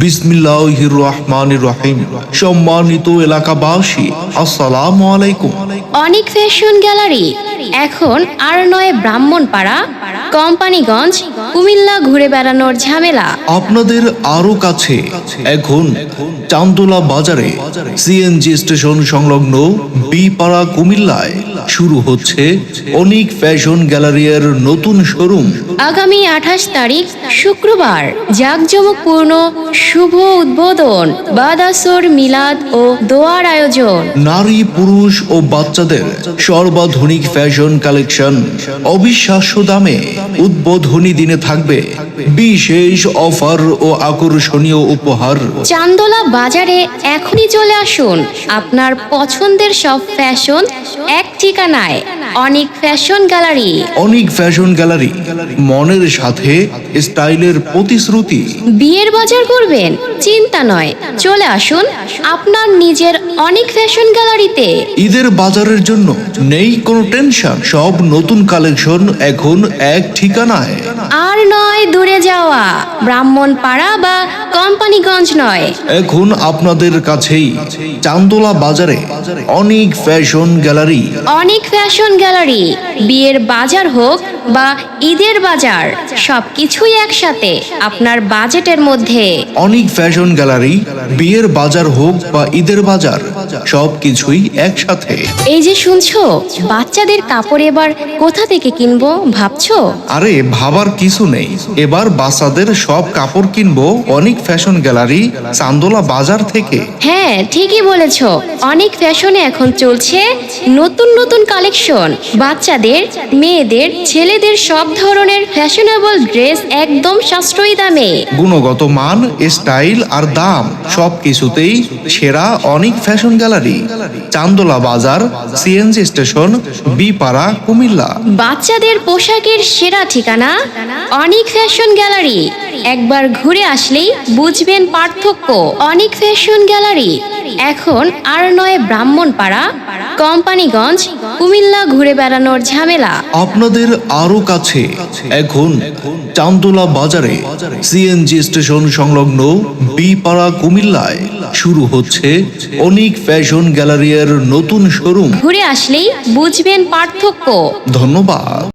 বিসমিল্লাহির রহমানির রহিম সম্মানিত এলাকাবাসী আসসালামু আলাইকুম। অনেক ফ্যাশন গ্যালারি এখন আর নয় ব্রাহ্মণপাড়া কোম্পানিগঞ্জ কুমিল্লা ঘুরে বেড়ানোর ঝামেলা। আপনাদের আরও কাছে এখন চান্দোলা বাজারে সিএনজি স্টেশন সংলগ্ন বিপাড়া কুমিল্লায় শুরু হচ্ছে অনিক ফ্যাশন গ্যালারিয়ার নতুন শোরুম। আগামী আঠাশ তারিখ শুক্রবার জাঁকজমকপূর্ণ শুভ উদ্বোধন বাদাসর মিলাদ ও দোয়ার আয়োজন। নারী পুরুষ ও বাচ্চাদের সর্বাধুনিক ফ্যাশন কালেকশন অবিশ্বাস্য দামে উদ্বোধনী দিনে থাকবে বিশেষ অফার ও আকর্ষণীয় উপহার। চান্দোলা বাজারে এখনই চলে আসুন। আপনার পছন্দের সব ফ্যাশন এক ঠিকানায় অনেক ফ্যাশন গ্যালারি। অনেক ফ্যাশন গ্যালারি মনের সাথে স্টাইলের প্রতিশ্রুতি। বিয়ের বাজার করবেন চিন্তা নয়। চলে আসুন আপনার নিজের অনেক ফ্যাশন গ্যালারিতে। ঈদের বাজারের জন্য নেই কোনো টেনশন সব নতুন কালেকশন এখন এক ঠিকানায়। আর নয় দূরে যাওয়া। ব্রাহ্মণপাড়া বা কোম্পানিগঞ্জ নয়। এখন আপনাদের কাছেই চান্দোলা বাজারে অনেক ফ্যাশন গ্যালারি। অনেক ফ্যাশন গ্যালারি বিয়ের বাজার হোক বা ঈদের বাজার সবকিছুই একসাথে আপনার বাজেটের মধ্যে। অনেক ফ্যাশন গ্যালারি বিয়ের বাজার হোক বা ঈদের বাজার সবকিছুই একসাথে। এই যে শুনছো বাচ্চাদের কাপড় এবার কোথা থেকে কিনবো ভাবছ? আরে ভাবার কিছু নেই। এবার বাচ্চাদের সব কাপড় কিনবো অনেক ফ্যাশন গ্যালারি চান্দোলা বাজার থেকে। হ্যাঁ ঠিকই বলেছ। অনেক ফ্যাশনে এখন চলছে নতুন নতুন কালেকশন। বাচ্চাদের মেয়েদের ছেলেদের সব ধরনের ফ্যাশনেবল ড্রেস একদম সাশ্রয়ী দামে। গুণগত মান স্টাইল আর দাম সব কিছুতেই সেরা অনেক ফ্যাশন গ্যালারি। চান্দোলা বাজার সিএনজি স্টেশন বিপাড়া কুমিল্লা। বাচ্চাদের পোশাকের সেরা ঠিকানা অনেক ফ্যাশন গ্যালারি। একবার ঘুরে আসলেই বুঝবেন পার্থক্য। অনেক ফ্যাশন গ্যালারি। এখন আর নয় ব্রাহ্মণপাড়া কোম্পানিগঞ্জ কুমিল্লা ঘুরে বেড়ানোর ঝামেলা। আপনাদের আরও কাছে। এখন চান্দোলা বাজারে সিএনজি স্টেশন সংলগ্ন বিপাড়া কুমিল্লায় শুরু হচ্ছে অনেক ফ্যাশন গ্যালারির নতুন শোরুম। ঘুরে আসলেই বুঝবেন পার্থক্য। ধন্যবাদ।